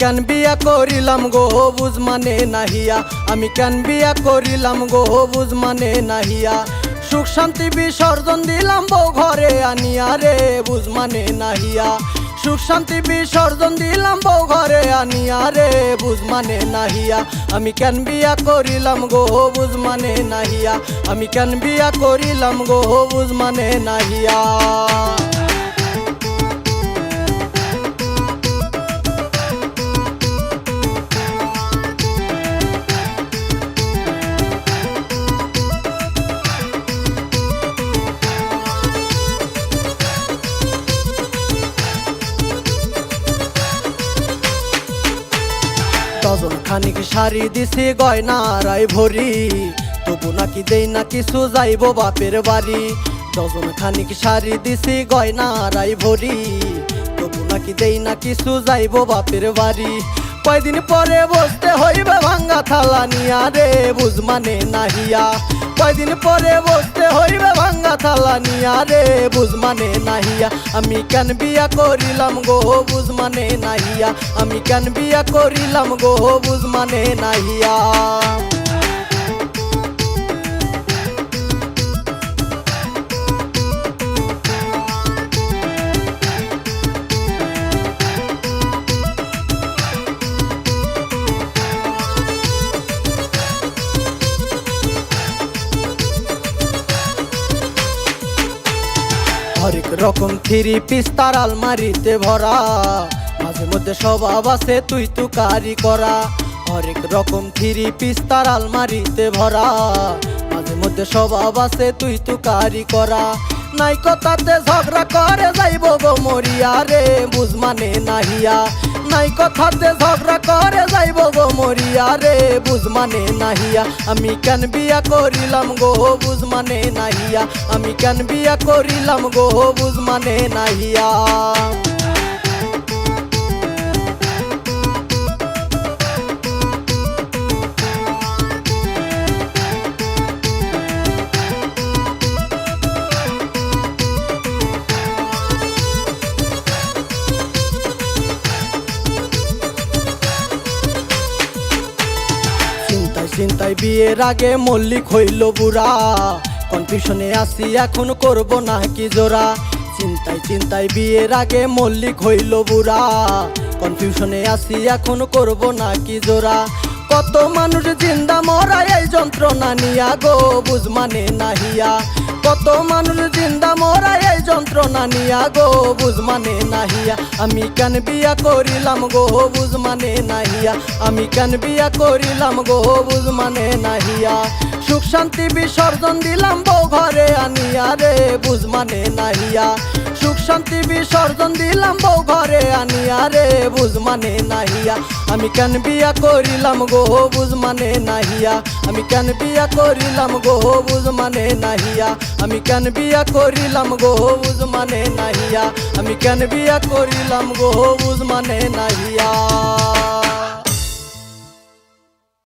কেন বিয়া করিলাম গো বুঝ মানে নাহিয়া আমি কেন বিয়া করিলাম গো বুঝ মানে নাহিয়া সুখ শান্তি বিসর্জন দিলাম বউ ঘরে আনিয়া রে, বুঝ মানে নাহিয়া সুখ শান্তি বিসর্জন দিলাম বউ ঘরে আনিয়া রে, বুঝ মানে নাহিয়া আমি কেন বিয়া করিলাম গো বুঝ মানে নাহিয়া আমি কেন বিয়া করিলাম গো বুঝ মানে নাহিয়া ডজন খানিক শাড়ি দিছি গয়না রাই ভরি। তবু নাকি দেই না কিছু, যাইব বাপের বাড়ি। ডজন খানিক শাড়ি দিছি গয়না রাই ভরি। তবু নাকি দেই না কিছু, যাইব বাপের বাড়ি। কয়দিন পরে বসতে হইবে ভাঙ্গা থালা নিয়া রে, বুঝ মানে নাহিয়া। কয়দিন পরে বসতে হইবে ভাঙ্গা থালা নিয়া রে, বুঝ মানে নাহিয়া। আমি কেন বিয়া করিলাম গো, বুঝ মানে নাহিয়া। আমি কেন বিয়া করিলাম গো, বুঝ মানে নাহিয়া। হরেক রকম থ্রি পিস তার আলমারিতে ভরা। মাঝে মধ্যে স্বভাব আছে, তুই তু কারি। করা হরেক রকম থ্রি পিস তার আলমারিতে ভরা। মাঝে মধ্যে স্বভাব আছে, তুই তু কারি। করা নাই কথাতে ঝগড়া করে, যাইব গো মরিয়া রে, বুঝ মানে নাহিয়া নাই কথাতে ঝগড়া করে যাইব গো মরিয়া রে, বুঝ মানে নাহিয়া। আমি কেন বিয়া করিলাম গো, বুঝ মানে নাহিয়া। আমি কেন বিয়া করিলাম গো, বুঝ মানে নাহিয়া। চিন্তায় চিন্তায় বিয়ের আগে মল্লিক হইল বুড়া। কনফিউশনে আসি এখন করব না কি জোড়া। চিন্তাই চিন্তাই বিয়ের আগে মল্লিক হইল বুড়া। কনফিউশনে আসি এখন করব না কি জোড়া। কত মানুষ জিন্দা মরা এই যন্ত্রণা নিয়া গো, বুঝ মানে নাহিয়া। কত মানুষ জিন্দা মরা এই যন্ত্রণা নিয়া গো, বুঝ মানে নাহিয়া। আমি কেন বিয়া করিলাম গো, বুঝ মানে নাহিয়া। আমি কেন বিয়া করিলাম গো, বুঝ মানে নাহিয়া। সুখ শান্তি বিসর্জন দিলাম বউ ঘরে আনিয়া রে, বুঝ মানে নাহিয়া। সুখ শান্তি বিসর্জন দিলাম বউ ঘরে আনিয়া রে, বুঝ মানে নাহিয়া। আমি কেন বিয়া করিলাম গো, বুঝ মানে নাহিয়া। আমি কেন বিয়া করিলাম গো, বুঝ মানে নাহিয়া। আমি কেন বিয়া করিলাম গো, বুঝ মানে নাহিয়া। আমি কেন বিয়া করিলাম গো, বুঝ মানে নাহিয়া।